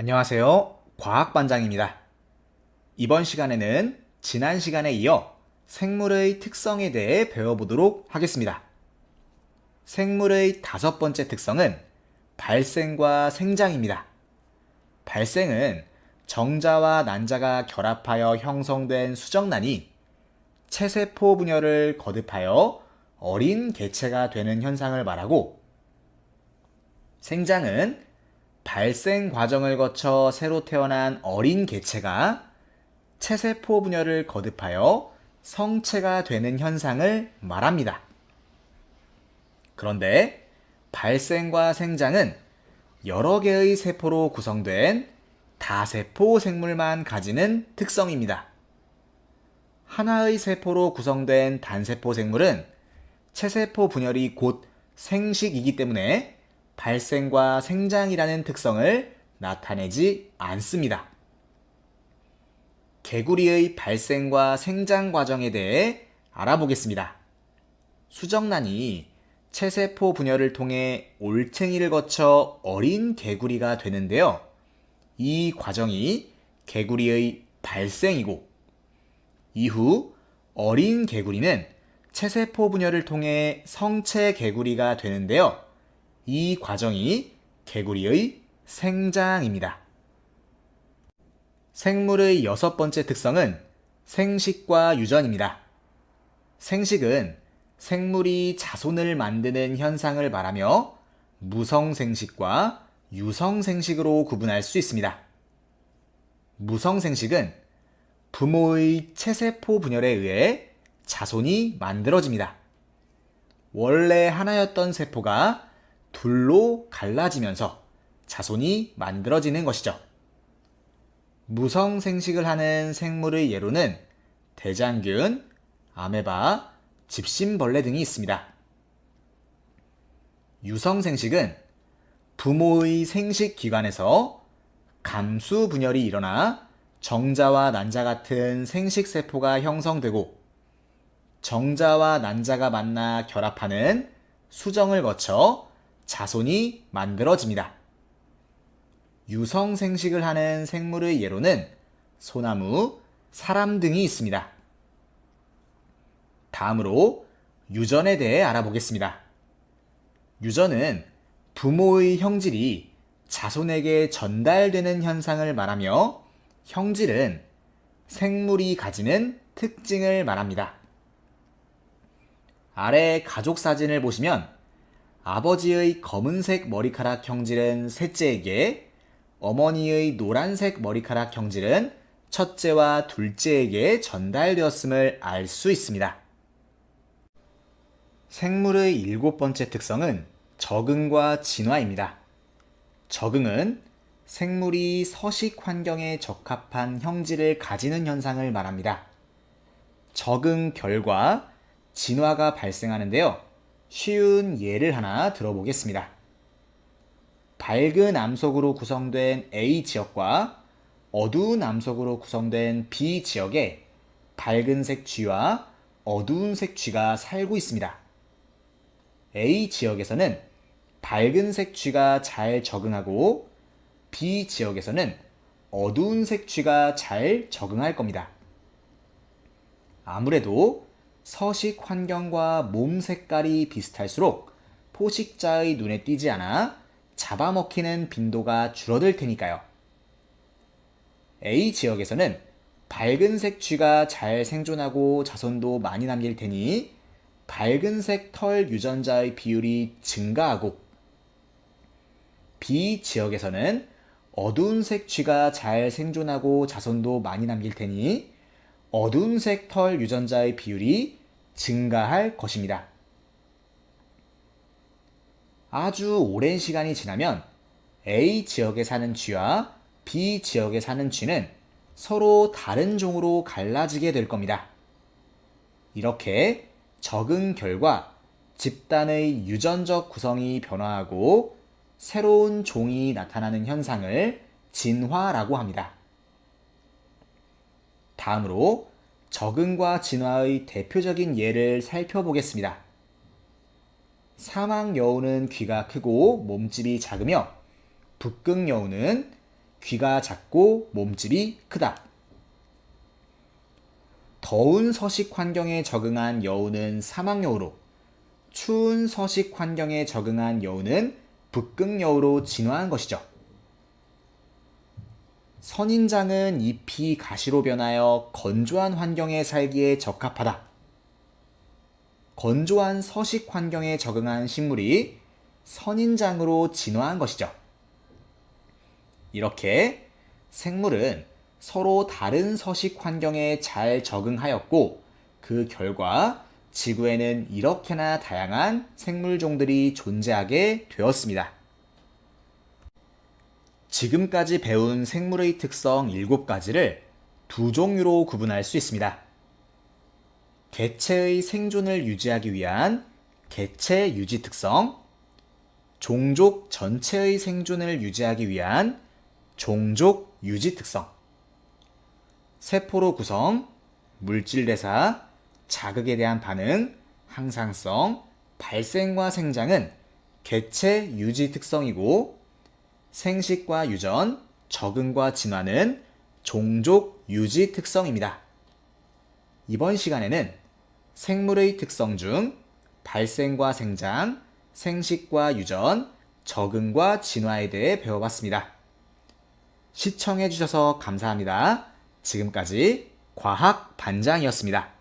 안녕하세요. 과학반장입니다. 이번 시간에는 지난 시간에 이어 생물의 특성에 대해 배워보도록 하겠습니다. 생물의 다섯 번째 특성은 발생과 생장입니다. 발생은 정자와 난자가 결합하여 형성된 수정란이 체세포 분열을 거듭하여 어린 개체가 되는 현상을 말하고 생장은 발생 과정을 거쳐 새로 태어난 어린 개체가 체세포 분열을 거듭하여 성체가 되는 현상을 말합니다. 그런데 발생과 생장은 여러 개의 세포로 구성된 다세포 생물만 가지는 특성입니다. 하나의 세포로 구성된 단세포 생물은 체세포 분열이 곧 생식이기 때문에 발생과 생장이라는 특성을 나타내지 않습니다. 개구리의 발생과 생장 과정에 대해 알아보겠습니다. 수정란이 체세포 분열을 통해 올챙이를 거쳐 어린 개구리가 되는데요. 이 과정이 개구리의 발생이고 이후 어린 개구리는 체세포 분열을 통해 성체 개구리가 되는데요. 이 과정이 개구리의 생장입니다. 생물의 여섯 번째 특성은 생식과 유전입니다. 생식은 생물이 자손을 만드는 현상을 말하며 무성생식과 유성생식으로 구분할 수 있습니다. 무성생식은 부모의 체세포 분열에 의해 자손이 만들어집니다. 원래 하나였던 세포가 둘로 갈라지면서 자손이 만들어지는 것이죠. 무성생식을 하는 생물의 예로는 대장균, 아메바, 집신벌레 등이 있습니다. 유성생식은 부모의 생식 기관에서 감수 분열이 일어나 정자와 난자 같은 생식 세포가 형성되고 정자와 난자가 만나 결합하는 수정을 거쳐 자손이 만들어집니다. 유성 생식을 하는 생물의 예로는 소나무, 사람 등이 있습니다. 다음으로 유전에 대해 알아보겠습니다. 유전은 부모의 형질이 자손에게 전달되는 현상을 말하며 형질은 생물이 가지는 특징을 말합니다. 아래 가족 사진을 보시면 아버지의 검은색 머리카락 형질은 셋째에게, 어머니의 노란색 머리카락 형질은 첫째와 둘째에게 전달되었음을 알 수 있습니다. 생물의 일곱 번째 특성은 적응과 진화입니다. 적응은 생물이 서식 환경에 적합한 형질을 가지는 현상을 말합니다. 적응 결과 진화가 발생하는데요. 쉬운 예를 하나 들어보겠습니다. 밝은 암석으로 구성된 A 지역과 어두운 암석으로 구성된 B 지역에 밝은색 쥐와 어두운색 쥐가 살고 있습니다. A 지역에서는 밝은색 쥐가 잘 적응하고 B 지역에서는 어두운색 쥐가 잘 적응할 겁니다. 아무래도 서식 환경과 몸 색깔이 비슷할수록 포식자의 눈에 띄지 않아 잡아먹히는 빈도가 줄어들 테니까요. A 지역에서는 밝은색 쥐가 잘 생존하고 자손도 많이 남길 테니 밝은색 털 유전자의 비율이 증가하고 B 지역에서는 어두운색 쥐가 잘 생존하고 자손도 많이 남길 테니 어두운색 털 유전자의 비율이 증가할 것입니다. 아주 오랜 시간이 지나면 A 지역에 사는 쥐와 B 지역에 사는 쥐는 서로 다른 종으로 갈라지게 될 겁니다. 이렇게 적응 결과 집단의 유전적 구성이 변화하고 새로운 종이 나타나는 현상을 진화라고 합니다. 다음으로 적응과 진화의 대표적인 예를 살펴보겠습니다. 사막 여우는 귀가 크고 몸집이 작으며 북극 여우는 귀가 작고 몸집이 크다. 더운 서식 환경에 적응한 여우는 사막 여우로, 추운 서식 환경에 적응한 여우는 북극 여우로 진화한 것이죠. 선인장은 잎이 가시로 변하여 건조한 환경에 살기에 적합하다. 건조한 서식 환경에 적응한 식물이 선인장으로 진화한 것이죠. 이렇게 생물은 서로 다른 서식 환경에 잘 적응하였고 그 결과 지구에는 이렇게나 다양한 생물종들이 존재하게 되었습니다. 지금까지 배운 생물의 특성 7가지를 두 종류로 구분할 수 있습니다. 개체의 생존을 유지하기 위한 개체 유지 특성, 종족 전체의 생존을 유지하기 위한 종족 유지 특성, 세포로 구성, 물질 대사, 자극에 대한 반응, 항상성, 발생과 생장은 개체 유지 특성이고 생식과 유전, 적응과 진화는 종족 유지 특성입니다. 이번 시간에는 생물의 특성 중 발생과 생장, 생식과 유전, 적응과 진화에 대해 배워봤습니다. 시청해주셔서 감사합니다. 지금까지 과학 반장이었습니다.